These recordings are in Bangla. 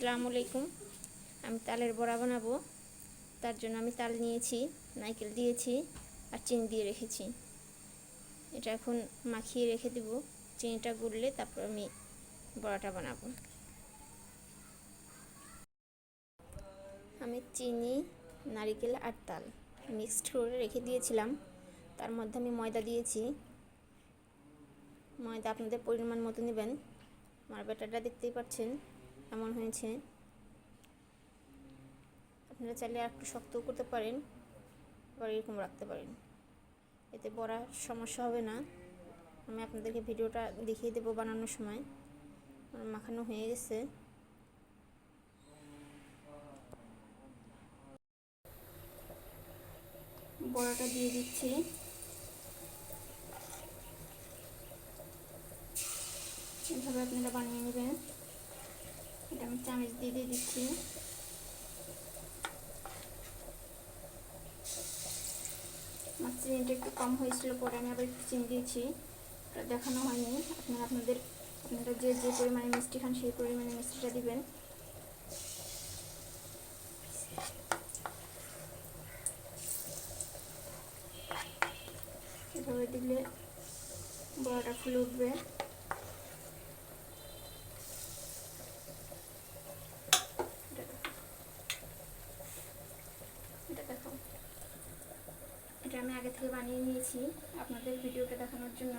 আসসালামু আলাইকুম। আমি তালের বড়া বানাবো। তার জন্য আমি তাল নিয়েছি, নারকেল দিয়েছি আর চিনি দিয়ে রেখেছি। এটা এখন মাখিয়ে রেখে দেব। চিনিটা গুললে তারপর আমি বড়াটা বানাবো। আমি চিনি, নারকেল আর তাল মিক্সড করে রেখে দিয়েছিলাম। তার মধ্যে আমি ময়দা দিয়েছি। ময়দা আপনাদের পরিমাণ মতো নেবেন। আমার ব্যাটারটা দেখতেই পাচ্ছেন। এমন হয়েছে। আপনারা চাইলে একটু শক্তও করতে পারেন, আবার এরকম রাখতে পারেন। এতে বড়া সমস্যা হবে না। আমি আপনাদেরকে ভিডিওটা দেখিয়ে দেবো বানানোর সময়। মাখানো হয়ে গেছে। বড়াটা দিয়ে দিচ্ছি। এভাবে আপনারা বানিয়ে নেবেন। এটা আমি চামচ দিয়ে দিয়ে দিচ্ছি। আমার চিনিটা একটু কম হয়েছিল, পরে আমি আবার একটু চিনি দিয়েছি। দেখানো হয়নি। আপনারা আপনাদের, আপনারা যে যে পরিমাণে মিষ্টি খান, সেই পরিমাণে মিষ্টিটা দিবেন। এভাবে দিলে বড়াটা ফুলে উঠবে এটা দেখো এটা আমি আগে থেকে বানিয়ে নিয়েছি আপনাদের ভিডিওটা দেখানোর জন্য।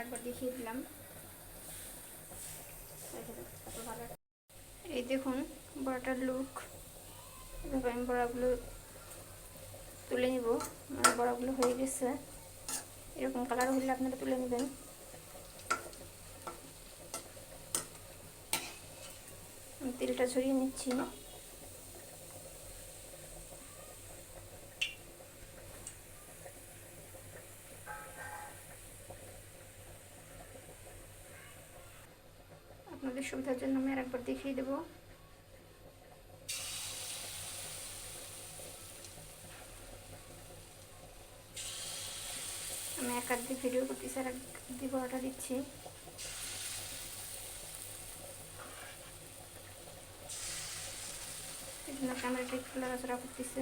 একবার দেখিয়ে দিলাম। এই দেখুন, বড়াটার লুক এভাবে আমি বড়াগুলো তুলে নিব। মানে বড়াগুলো হয়ে গেছে। এরকম কালার হলে আপনারা তুলে নেবেন। তেলটা ছড়িয়ে নিচ্ছি। আপনাদের সুবিধার জন্য আমি আর একবার দেখিয়ে দেবো। আমি এক আধ ভিডিও করতেছি, আর এক দিয়ে বড়াটা দিচ্ছি। ক্যামেরাটা একটু লাগাচড়া করতেছে।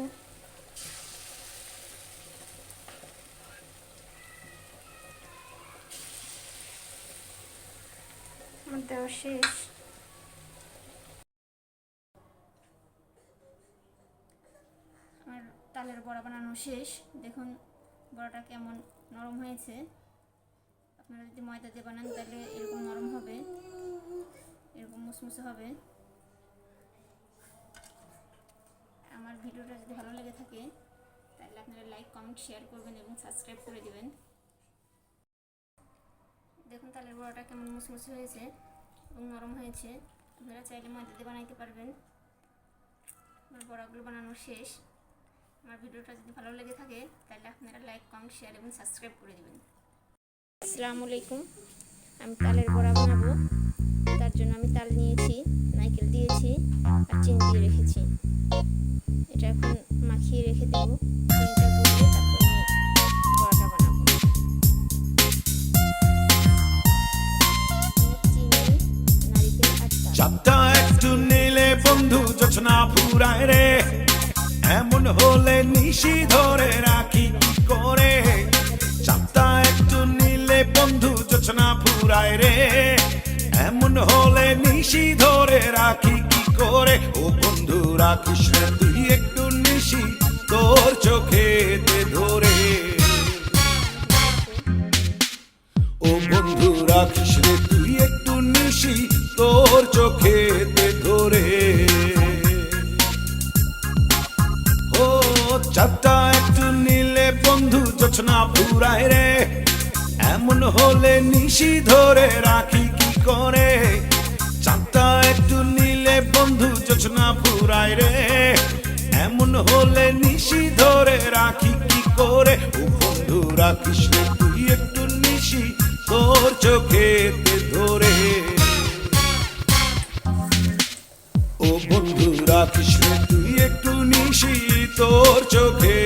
দেওয়া শেষ। আমার তালের বড়া বানানো শেষ। দেখুন, বড়াটা কেমন নরম হয়েছে। আপনারা যদি ময়দা দিয়ে বানান, তাহলে এরকম নরম হবে। এরকম মুসমুসে হবে। আমার ভিডিওটা যদি ভালো লেগে থাকে, তাহলে আপনারা লাইক, কমেন্ট, শেয়ার করবেন এবং সাবস্ক্রাইব করে দিবেন। দেখুন, তালের বড়াটা কেমন মুসমুসে হয়েছে। নরম হয়েছে, আপনারা চাইলে ময়দা দিয়ে বানাইতে পারবেন। আমার বড়াগুলো বানানো শেষ। আমার ভিডিওটা যদি ভালো লেগে থাকে, তাহলে আপনারা লাইক, কমেন্ট শেয়ার এবং সাবস্ক্রাইব করে দেবেন। আসসালামু আলাইকুম। আমি তালের বড়া বানাবো। তার জন্য আমি তাল নিয়েছি, নারকেল দিয়েছি আর চিনি দিয়ে রেখেছি। এটা এখন মাখিয়ে রেখে দেবো। চিনিটা ফুরায় রে। এমন হলে নিশি ধরে রাখি, কি করে? চাপটা একটু নিলে বন্ধু যোচনা ফুরায় রে। এমন হলে নিশি ধরে রাখি, কি করে? ও বন্ধু রাখিস তুই একটু নিশি, তোর চোখেতে যোচনা ফুরায় রে। এমন হলে নিশি ধরে রাখি কি করে? চারটা একটু নিলে বন্ধু যোচনা ফুরায় রে। এমন হলে নিশি ধরে রাখি কি করে? ও বন্ধু রাখিস তুই একটু নিশি তোর চোখেতে ধরে। ও বন্ধু রাখিস তুই একটু নিশি তোর চোখেতে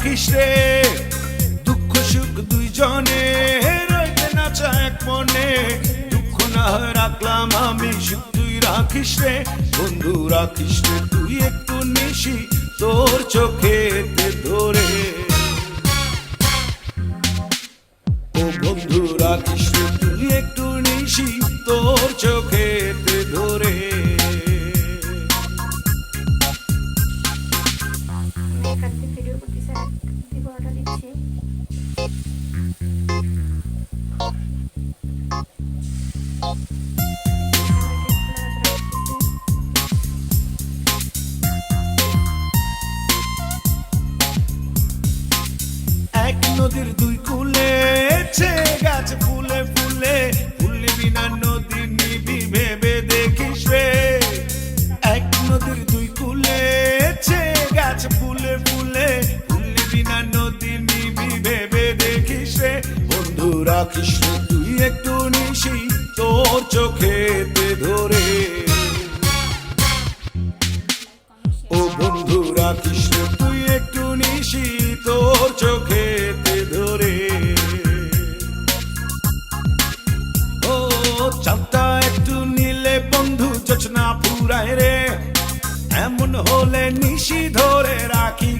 রাখিস। দুঃখ সুখ দুইজনে না চায় এক মনে। দুঃখ না রাখলাম আমি, সুখ তুই রাখিস রে বন্ধু রাখিস রে তুই একটু নিশি তোর চোখেতে বড়টা দিচ্ছি এক ফুরায় রে এমন হলে নিশি ধরে রাখি